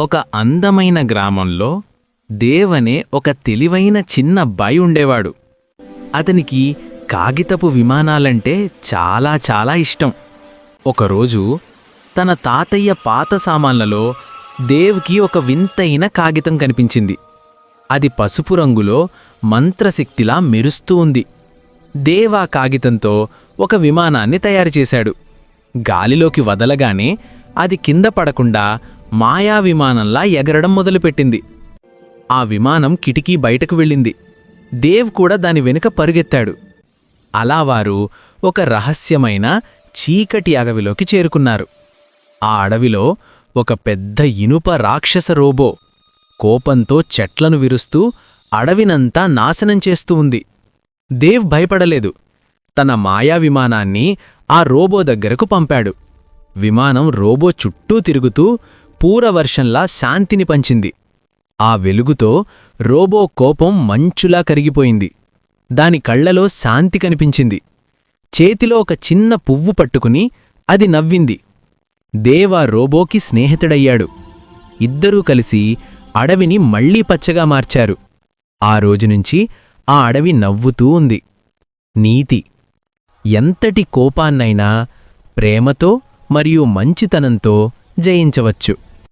ఒక అందమైన గ్రామంలో దేవనే ఒక తెలివైన చిన్న బాయ్ ఉండేవాడు. అతనికి కాగితపు విమానాలంటే చాలా చాలా ఇష్టం. ఒకరోజు తన తాతయ్య పాత సామాన్లలో దేవ్కి ఒక వింతైన కాగితం కనిపించింది. అది పసుపు రంగులో మంత్రశక్తిలా మెరుస్తూ ఉంది. దేవ్ ఆ కాగితంతో ఒక విమానాన్ని తయారు చేశాడు. గాలిలోకి వదలగానే అది కింద పడకుండా మాయా విమానంలా ఎగరడం మొదలుపెట్టింది. ఆ విమానం కిటికీ బయటకు వెళ్ళింది. దేవ్ కూడా దాని వెనుక పరుగెత్తాడు. అలా వారు ఒక రహస్యమైన చీకటి అడవిలోకి చేరుకున్నారు. ఆ అడవిలో ఒక పెద్ద ఇనుప రాక్షస రోబో కోపంతో చెట్లను విరుస్తూ అడవినంతా నాశనం చేస్తూ ఉంది. దేవ్ భయపడలేదు. తన మాయా విమానాన్ని ఆ రోబో దగ్గరకు పంపాడు. విమానం రోబో చుట్టూ తిరుగుతూ పూరవర్షంలా శాంతిని పంచింది. ఆ వెలుగుతో రోబో కోపం మంచులా కరిగిపోయింది. దాని కళ్ళలో శాంతి కనిపించింది. చేతిలో ఒక చిన్న పువ్వు పట్టుకుని అది నవ్వింది. దేవా రోబోకి స్నేహితుడయ్యాడు. ఇద్దరూ కలిసి అడవిని మళ్ళీ పచ్చగా మార్చారు. ఆ రోజునుంచి ఆ అడవి నవ్వుతూ ఉంది. నీతి. ఎంతటి కోపాన్నైనా ప్రేమతో మరియు మంచితనంతో జయించవచ్చు.